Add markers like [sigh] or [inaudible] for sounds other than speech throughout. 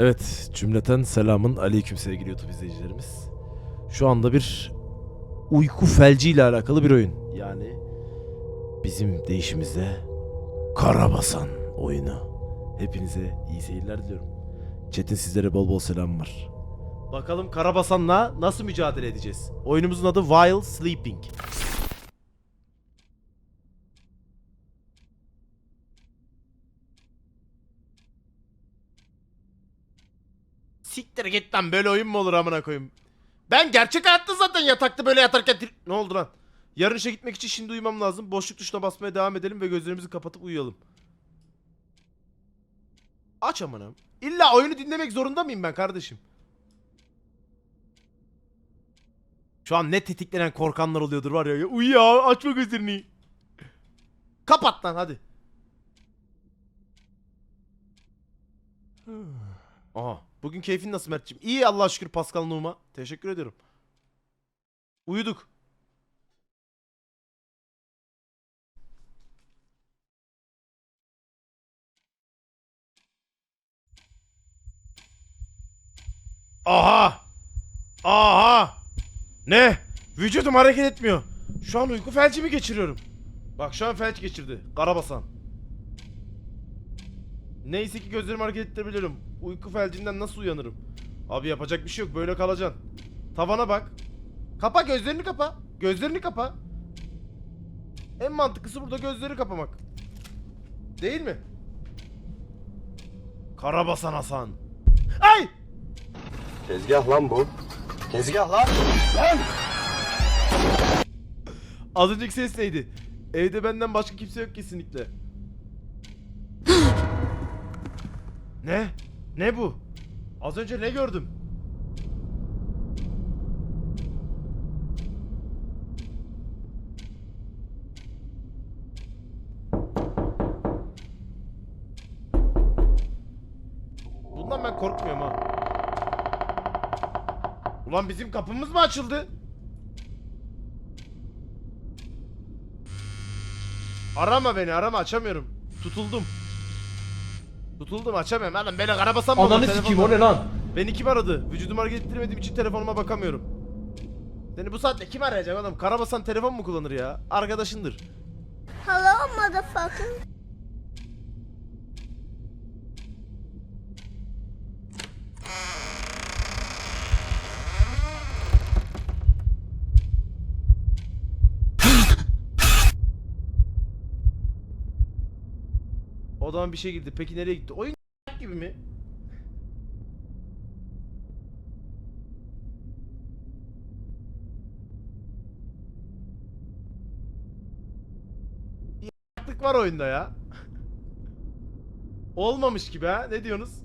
Evet, cümleten selamın aleyküm sevgili YouTube izleyicilerimiz. Şu anda bir uyku felci ile alakalı bir oyun. Yani bizim deyişimizde Karabasan oyunu. Hepinize iyi seyirler diliyorum. Chat'in sizlere bol bol selam var. Bakalım Karabasan'la nasıl mücadele edeceğiz? Oyunumuzun adı While Sleeping. Siktir git lan böyle oyun mu olur amına koyayım? Ben gerçek hayatta zaten yatakta böyle yatarken... Ne oldu lan? Yarın işe gitmek için şimdi uyumam lazım. Boşluk tuşuna basmaya devam edelim ve gözlerimizi kapatıp uyuyalım. Aç amına. İlla oyunu dinlemek zorunda mıyım ben kardeşim? Şu an ne tetiklenen korkanlar oluyordur var ya uyu ya açma gözlerini. Kapat lan hadi. [sighs] Aha. Bugün keyfin nasıl Mert'ciğim? İyi Allah'a şükür Pascal Numa. Teşekkür ediyorum. Uyuduk. Aha! Aha! Ne? Vücudum hareket etmiyor. Şu an uyku felci mi geçiriyorum? Bak şu an felç geçirdi. Karabasan. Neyse ki gözlerimi hareket ettirebiliyorum. Uyku felcinden nasıl uyanırım? Abi yapacak bir şey yok. Böyle kalacaksın. Tavana bak. Kapa gözlerini kapa. Gözlerini kapa. En mantıklısı burada gözleri kapamak. Değil mi? Karabasan Hasan. Ay! Tezgah lan bu. Tezgah lan. Az önceki ses neydi? Evde benden başka kimse yok kesinlikle. Ne? Ne bu? Az önce ne gördüm? Bundan ben korkmuyorum ha. Ulan bizim kapımız mı açıldı? Arama beni arama açamıyorum. Tutuldum. Tutuldum açamıyorum. Adam beni karabasan mı olur Ananı sikeyim o ne lan? Beni kim aradı? Vücudumu hareket ettiremediğim için telefonuma bakamıyorum. Seni bu saatte kim arayacak oğlum? Karabasan telefon mu kullanır ya? Arkadaşındır. Hello, motherfucker. Odadan bir şey girdi. Peki nereye gitti? Oyun [laughs] gibi mi? Yaklık var oyunda ya. [laughs] Olmamış gibi ha. Ne diyorsunuz?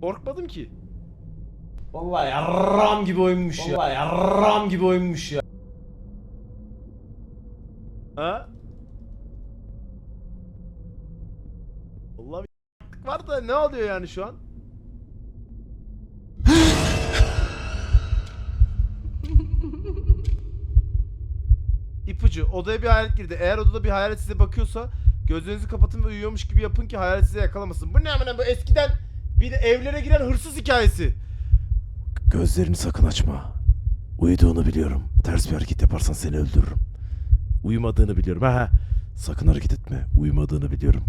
Korkmadım ki. Vallahi yarram gibi oyunmuş ya. Vallahi yarram gibi oyunmuş ya. Ha? Vallahi yaklık var da ne oluyor yani şu an? [laughs] İpucu odaya bir hayalet girdi. Eğer odada bir hayalet size bakıyorsa gözlerinizi kapatın ve uyuyormuş gibi yapın ki hayalet size yakalamasın. Bu ne amına bu eskiden bir de evlere giren hırsız hikayesi. Gözlerini sakın açma. Uyuduğunu biliyorum. Ters bir hareket yaparsan seni öldürürüm. Uyumadığını biliyorum. Ha ha. Sakın hareket etme. Uyumadığını biliyorum.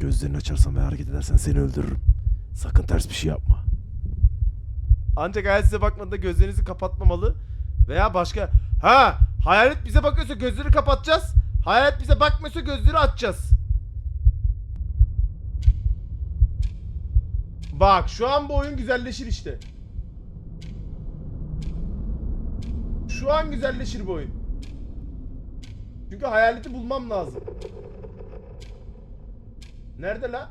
Gözlerini açarsan ve hareket edersen seni öldürürüm. Sakın ters bir şey yapma. Ancak hayalet size bakmadığında gözlerinizi kapatmamalı veya başka... Ha! Hayalet bize bakıyorsa gözleri kapatacağız. Hayalet bize bakmıyorsa gözleri açacağız. Bak şu an bu oyun güzelleşir işte. Şu an güzelleşir bu oyun. Çünkü hayaleti bulmam lazım. Nerede la?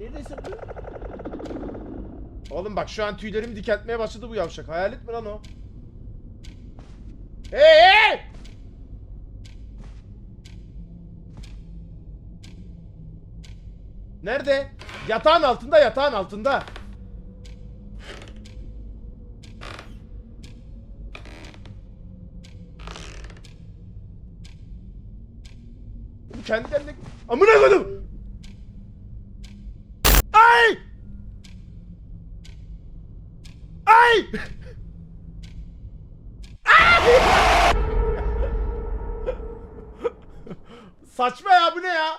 Neredeyse bu? Oğlum bak şu an tüylerimi dikeltmeye başladı bu yavşak. Hayalet mi lan o? Hey hey! Nerede? Yatağın altında, yatağın altında. kendi kendine... Amına koydum! Ay! Ay! Ay! Saçma ya bu ne ya?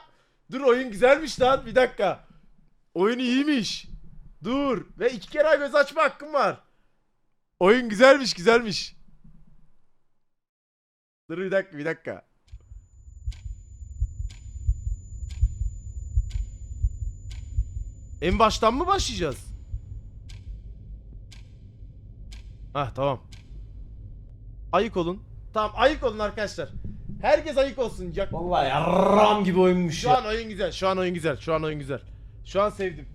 Dur oyun güzelmiş lan bir dakika. Oyun iyiymiş. Dur ve iki kere göz açma hakkım var. Oyun güzelmiş güzelmiş. Dur bir dakika bir dakika. En baştan mı başlayacağız? Hah tamam. Ayık olun. Tamam ayık olun arkadaşlar. Herkes ayık olsun. Yak Vallahi yarram gibi oyunmuş şu ya. an oyun güzel. Şu an oyun güzel. Şu an oyun güzel. Şu an sevdim.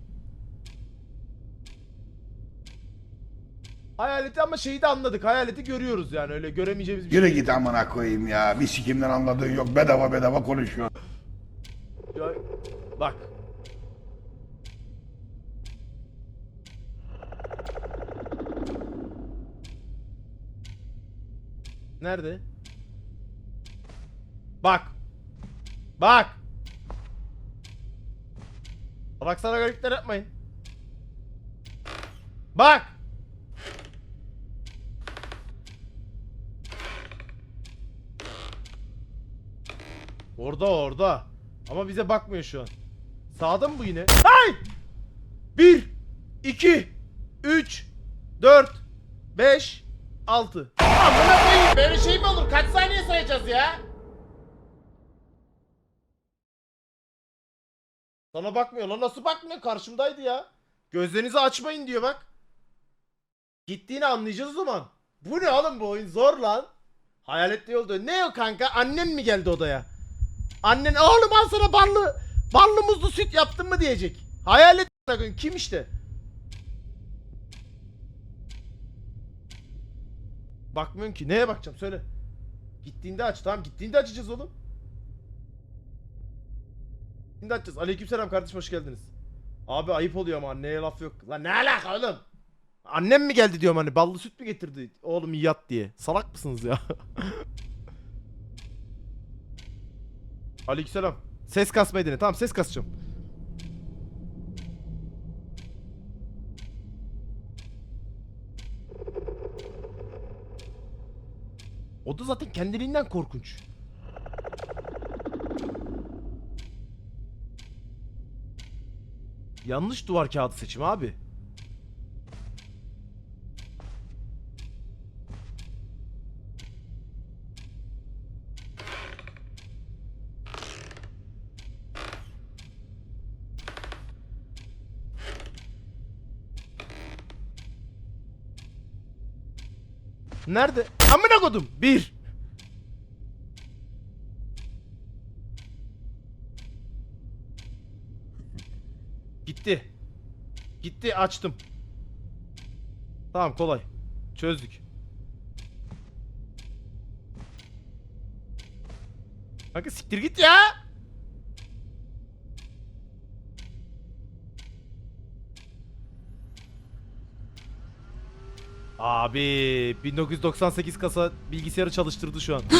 Hayaleti ama şeyi de anladık. Hayaleti görüyoruz yani öyle göremeyeceğimiz bir Yürü şey. git amına koyayım ya. Bir sikimden anladığın yok. Bedava bedava konuşuyor. Ya, bak. Nerede? Bak. Bak. Bak sana garipler yapmayın. Bak. Orada orada. Ama bize bakmıyor şu an. Sağda mı bu yine? Hay! 1 2 3 4 5 6 Amına koyayım böyle şey mi olur? Kaç saniye sayacağız ya? Sana bakmıyor lan nasıl bakmıyor? Karşımdaydı ya. Gözlerinizi açmayın diyor bak. Gittiğini anlayacağız o zaman. Bu ne oğlum bu oyun zor lan. Hayaletli yolda. Ne o kanka? Annem mi geldi odaya? Annen oğlum al sana ballı ballı muzlu süt yaptın mı diyecek. Hayalet kim işte? Bakmıyorsun ki. Neye bakacağım söyle. Gittiğinde aç. Tamam gittiğinde açacağız oğlum. Gittiğinde açacağız. Aleykümselam kardeşim hoş geldiniz. Abi ayıp oluyor ama anneye laf yok. Lan ne alaka oğlum? Annem mi geldi diyorum hani ballı süt mü getirdi oğlum yat diye. Salak mısınız ya? [laughs] Aleykümselam. Ses kasmayı dene. Tamam ses kasacağım. O da zaten kendiliğinden korkunç. Yanlış duvar kağıdı seçim abi. Nerede? Amına kodum. Bir. Gitti. Gitti açtım. Tamam kolay. Çözdük. Kanka siktir git ya. Abi 1998 kasa bilgisayarı çalıştırdı şu an. [gasps]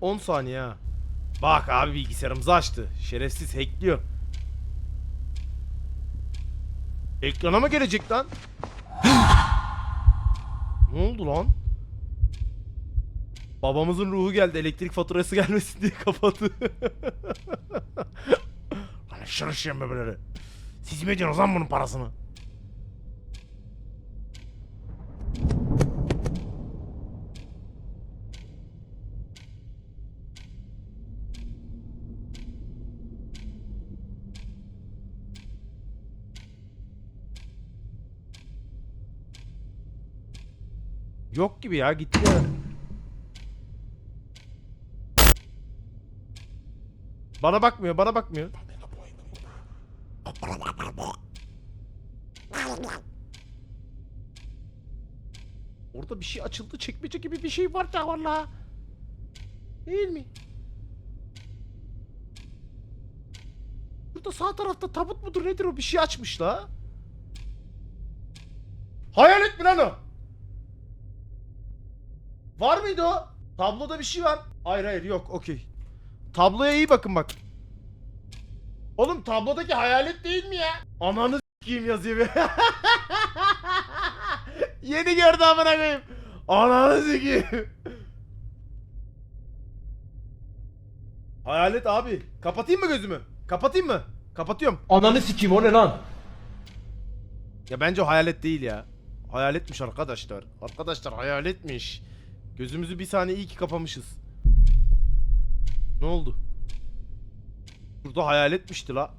...10 saniye ha. Bak abi bilgisayarımızı açtı. Şerefsiz hackliyor. Ekrana mı gelecek lan? [gasps] ne oldu lan? Babamızın ruhu geldi. Elektrik faturası [laughs] gelmesin diye kapattı. Lan şırışıyor bebeleri. Siz mi ödüyorsunuz lan bunun parasını? Yok gibi ya gitti ya. Bana bakmıyor, bana bakmıyor. Orada bir şey açıldı, çekmece gibi bir şey var da valla. Değil mi? Burada sağ tarafta tabut mudur nedir o bir şey açmış la. Hayalet mi lan o? Var mıydı o? Tabloda bir şey var. Hayır hayır yok okey. Tabloya iyi bakın bak. Oğlum tablodaki hayalet değil mi ya? Ananı s**eyim yazıyor bir. [laughs] Yeni gördü amına koyayım. Ananı s**eyim. Hayalet abi. Kapatayım mı gözümü? Kapatayım mı? Kapatıyorum. Ananı sikeyim o ne lan? Ya bence o hayalet değil ya. Hayaletmiş arkadaşlar. Arkadaşlar hayaletmiş. Gözümüzü bir saniye iyi ki kapamışız. Ne oldu? Burada hayaletmişti la.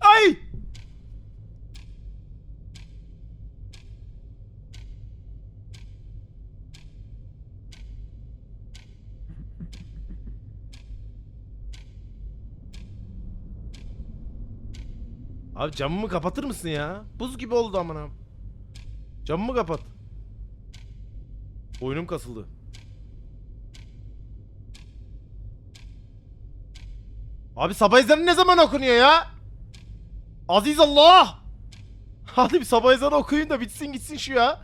Ay! Abi camımı kapatır mısın ya? Buz gibi oldu amına. Camımı kapat. Boynum kasıldı. Abi sabah ezanı ne zaman okunuyor ya? Aziz Allah! [laughs] Hadi bir sabah ezanı okuyun da bitsin gitsin şu ya.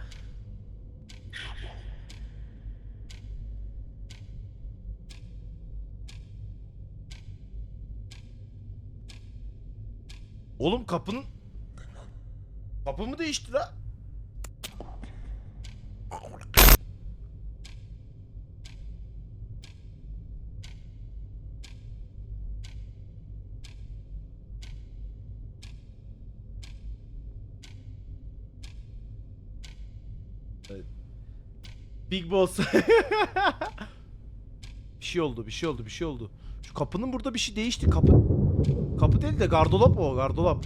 Oğlum kapının... Kapı mı değişti la? Big Boss. [laughs] bir şey oldu, bir şey oldu, bir şey oldu. Şu kapının burada bir şey değişti. Kapı Kapı değil de gardolap o, gardolap.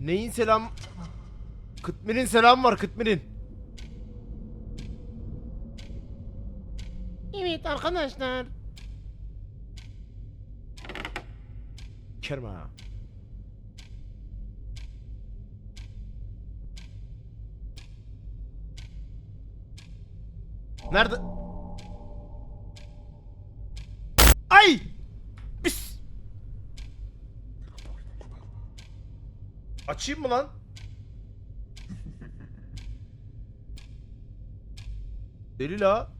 Neyin selam? Kıtmir'in selam var Kıtmir'in. Evet arkadaşlar. Kerma. Nerede? Ay! Bis! Açayım mı lan? Deli la.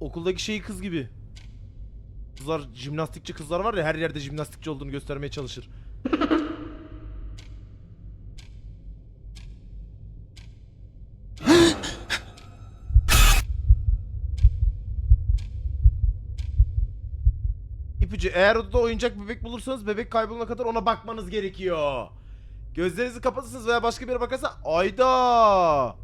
Okuldaki şey kız gibi. Kızlar, jimnastikçi kızlar var ya her yerde jimnastikçi olduğunu göstermeye çalışır. [laughs] İpucu eğer odada oyuncak bebek bulursanız bebek kaybolana kadar ona bakmanız gerekiyor. Gözlerinizi kapatırsınız veya başka bir yere bakarsa ayda.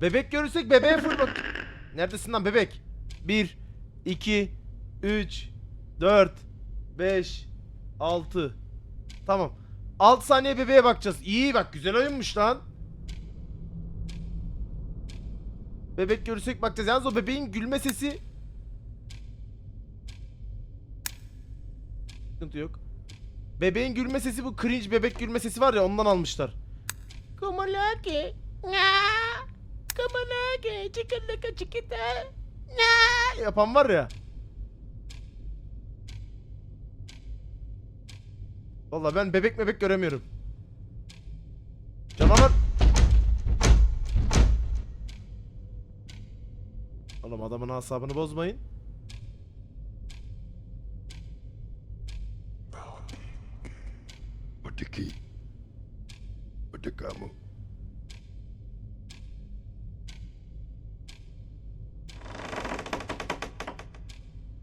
Bebek görürsek bebeğe bak. [laughs] Neredesin lan bebek? 1 2 3 4 5 6 Tamam. 6 saniye bebeğe bakacağız. İyi bak güzel oyunmuş lan. Bebek görürsek bakacağız. Yalnız o bebeğin gülme sesi Sıkıntı yok. Bebeğin gülme sesi bu cringe bebek gülme sesi var ya ondan almışlar. Kumalake. Kumalake. Çıkırlıka çıkıta. Yapan var ya. Valla ben bebek bebek göremiyorum. Canavar. Oğlum adamın asabını bozmayın. Öteki. Öteki ama.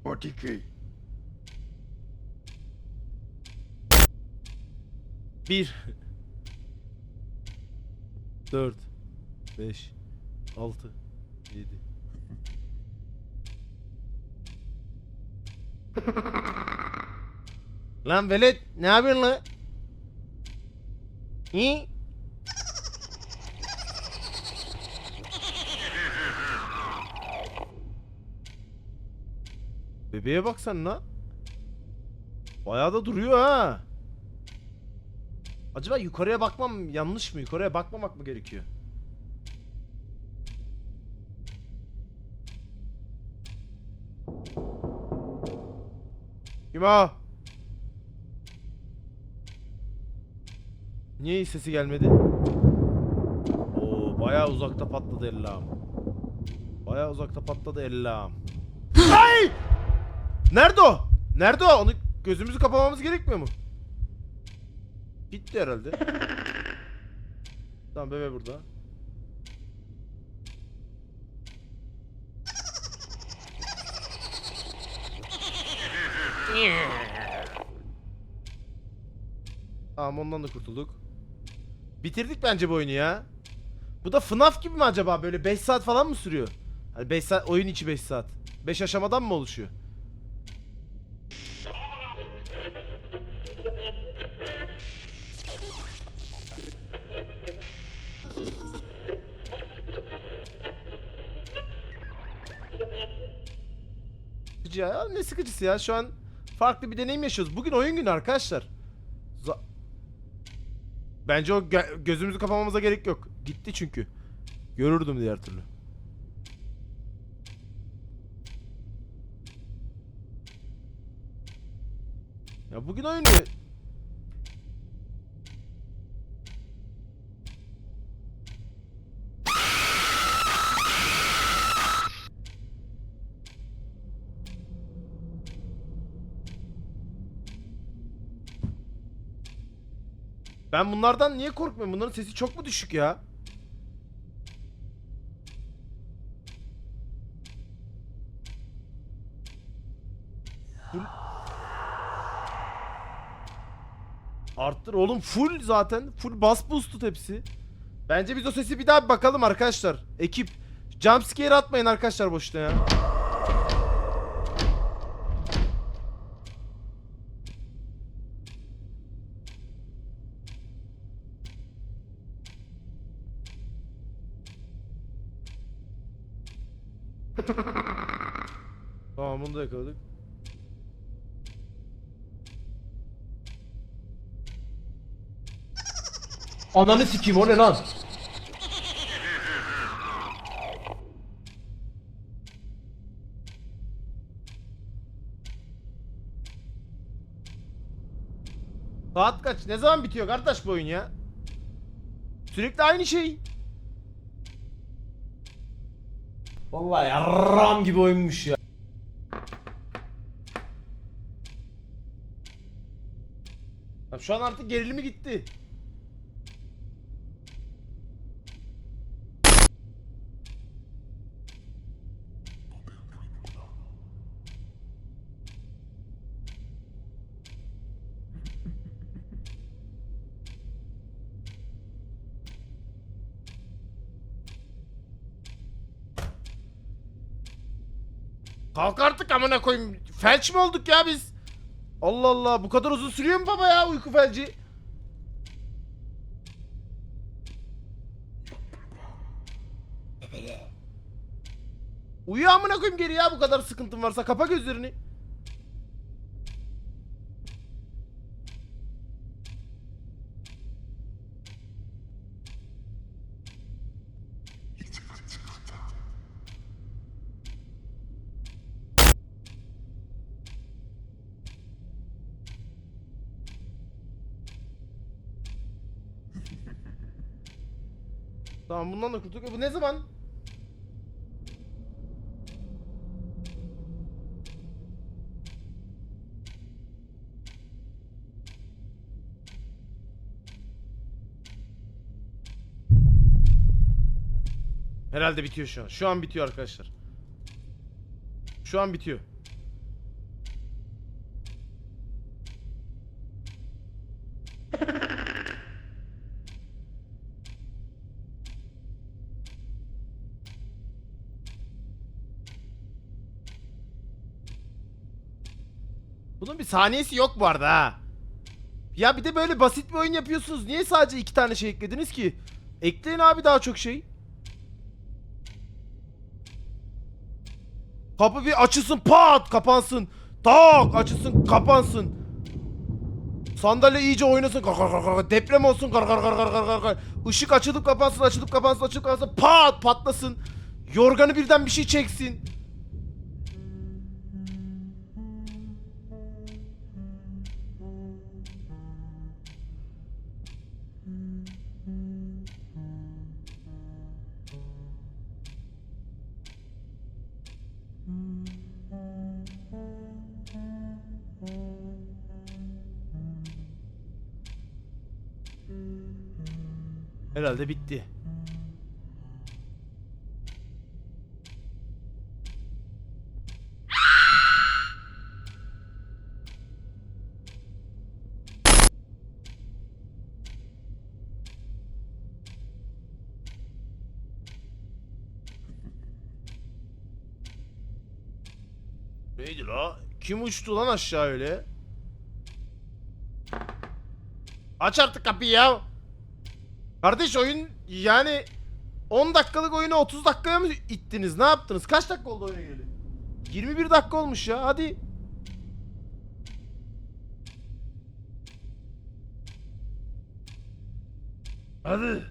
Öteki. Bir. Dört. Beş. Altı. Yedi. lan velet ne yapıyorsun lan? İyi. Bebeğe baksan lan. Bayağı da duruyor ha. Acaba yukarıya bakmam yanlış mı? Yukarıya bakmamak mı gerekiyor? Kim o? Niye hiç sesi gelmedi? Baya uzakta patladı ellam. Baya uzakta patladı ellam. [laughs] Ay! Nerede o? Nerede o? Onu gözümüzü kapamamız gerekmiyor mu? Gitti herhalde. tamam bebe burada. Tamam ondan da kurtulduk. Bitirdik bence bu oyunu ya. Bu da FNAF gibi mi acaba? Böyle 5 saat falan mı sürüyor? Hani 5 saat oyun içi 5 saat. 5 aşamadan mı oluşuyor? Sıkıcı ya. Ne sıkıcısı ya? Şu an farklı bir deneyim yaşıyoruz. Bugün oyun günü arkadaşlar. Za- Bence o gö- gözümüzü kapamamıza gerek yok. Gitti çünkü. Görürdüm diğer türlü. Ya bugün oyun günü. Ben bunlardan niye korkmuyorum? Bunların sesi çok mu düşük ya? Full... Arttır oğlum full zaten. Full bas boost'u hepsi. Bence biz o sesi bir daha bir bakalım arkadaşlar. Ekip. Jumpscare atmayın arkadaşlar boşuna ya. Bunu da yakaladık. Ananı sikeyim o ne lan? Saat kaç? Ne zaman bitiyor kardeş bu oyun ya? Sürekli aynı şey. Vallahi yarram gibi oyunmuş ya. Şu an artık gerilimi gitti. Kalk artık amına koyayım. Felç mi olduk ya biz? Allah Allah bu kadar uzun sürüyor mu baba ya uyku felci? Uyu amına koyayım geri ya bu kadar sıkıntın varsa kapa gözlerini. Tamam bundan da kurtulduk. E, Bu ne zaman? Herhalde bitiyor şu an. Şu an bitiyor arkadaşlar. Şu an bitiyor. Saniyesi yok bu arada ha. Ya bir de böyle basit bir oyun yapıyorsunuz. Niye sadece iki tane şey eklediniz ki? Ekleyin abi daha çok şey. Kapı bir açılsın pat kapansın. Tak açılsın kapansın. Sandalye iyice oynasın. Deprem olsun. Işık açılıp kapansın, açılıp kapansın, açılıp kapansın. Pat patlasın. Yorganı birden bir şey çeksin. Herhalde bitti. [laughs] Neydi la? Kim uçtu lan aşağı öyle? Aç artık kapıyı ya. Kardeş oyun yani 10 dakikalık oyunu 30 dakikaya mı ittiniz? Ne yaptınız? Kaç dakika oldu oyuna geleli? 21 dakika olmuş ya. Hadi. Hadi.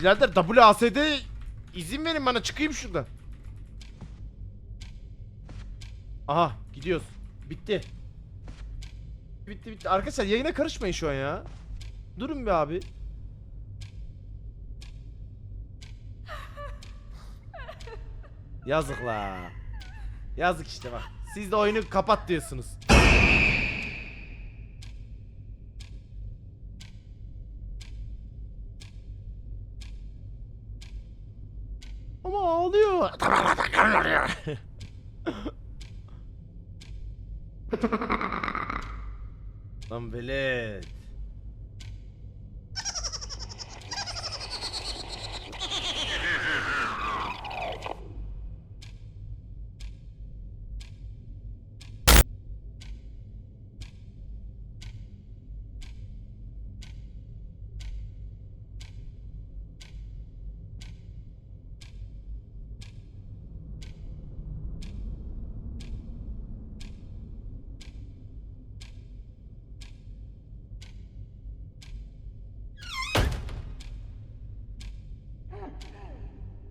Birader WASD izin verin bana çıkayım şuradan. Aha gidiyoruz. Bitti. Bitti bitti. Arkadaşlar yayına karışmayın şu an ya. Durun bir abi. Yazık la. Yazık işte bak. Siz de oyunu kapat diyorsunuz. Ama ağlıyor. Lan velet.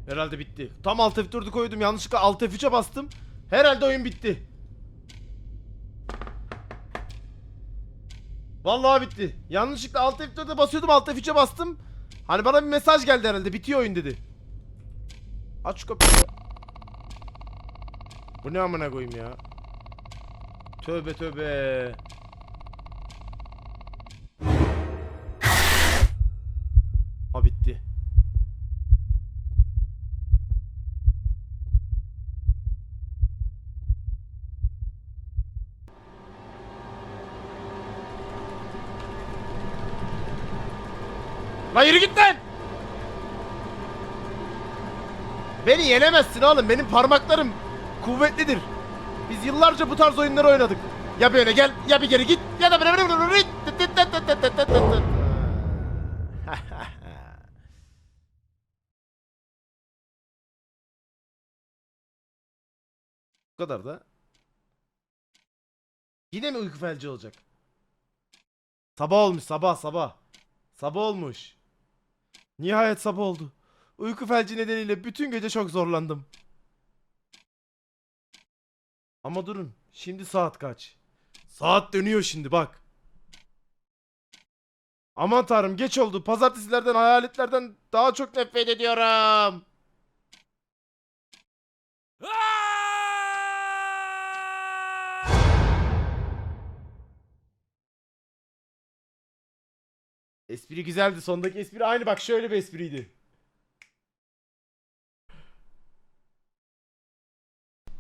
Herhalde bitti. Tam alt F4'ü koydum. Yanlışlıkla alt F3'e bastım. Herhalde oyun bitti. Vallahi bitti. Yanlışlıkla alt F4'e basıyordum. Alt F3'e bastım. Hani bana bir mesaj geldi herhalde. Bitiyor oyun dedi. Aç şu kapıyı. Bu ne amına koyayım ya? Tövbe tövbe. Lan yürü git lan! Beni yenemezsin oğlum. Benim parmaklarım kuvvetlidir. Biz yıllarca bu tarz oyunları oynadık. Ya böyle gel, ya bir geri git, ya da böyle Bu kadar da. Yine mi uyku felci olacak? Sabah olmuş sabah sabah. Sabah olmuş. Nihayet sabah oldu. Uyku felci nedeniyle bütün gece çok zorlandım. Ama durun. Şimdi saat kaç? Saat dönüyor şimdi bak. Aman tanrım geç oldu. Pazartesilerden hayaletlerden daha çok nefret ediyorum. Espri güzeldi. Sondaki espri aynı bak şöyle bir espriydi.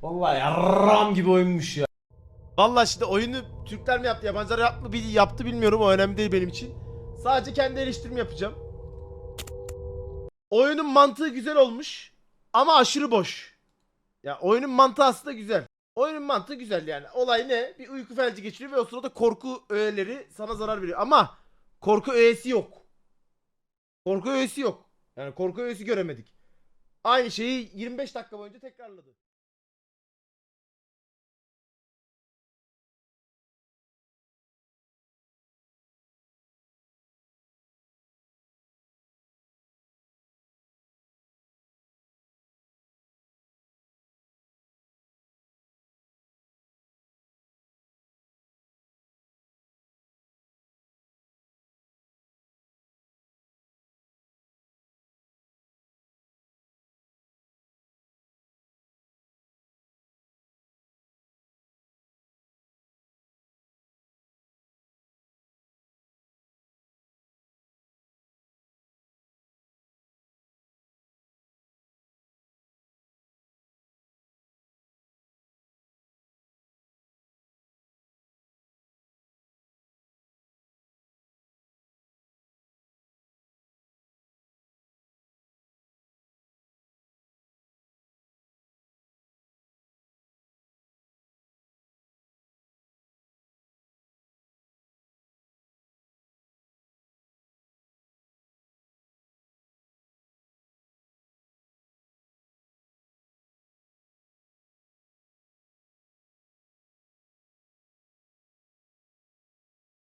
Vallahi yarram gibi oyunmuş ya. Vallahi şimdi oyunu Türkler mi yaptı, yabancılar yaptı mı bil- yaptı bilmiyorum. O önemli değil benim için. Sadece kendi eleştirimi yapacağım. Oyunun mantığı güzel olmuş ama aşırı boş. Ya oyunun mantığı aslında güzel. Oyunun mantığı güzel yani. Olay ne? Bir uyku felci geçiriyor ve o sırada korku öğeleri sana zarar veriyor. Ama korku öğesi yok. Korku öğesi yok. Yani korku öğesi göremedik. Aynı şeyi 25 dakika boyunca tekrarladı.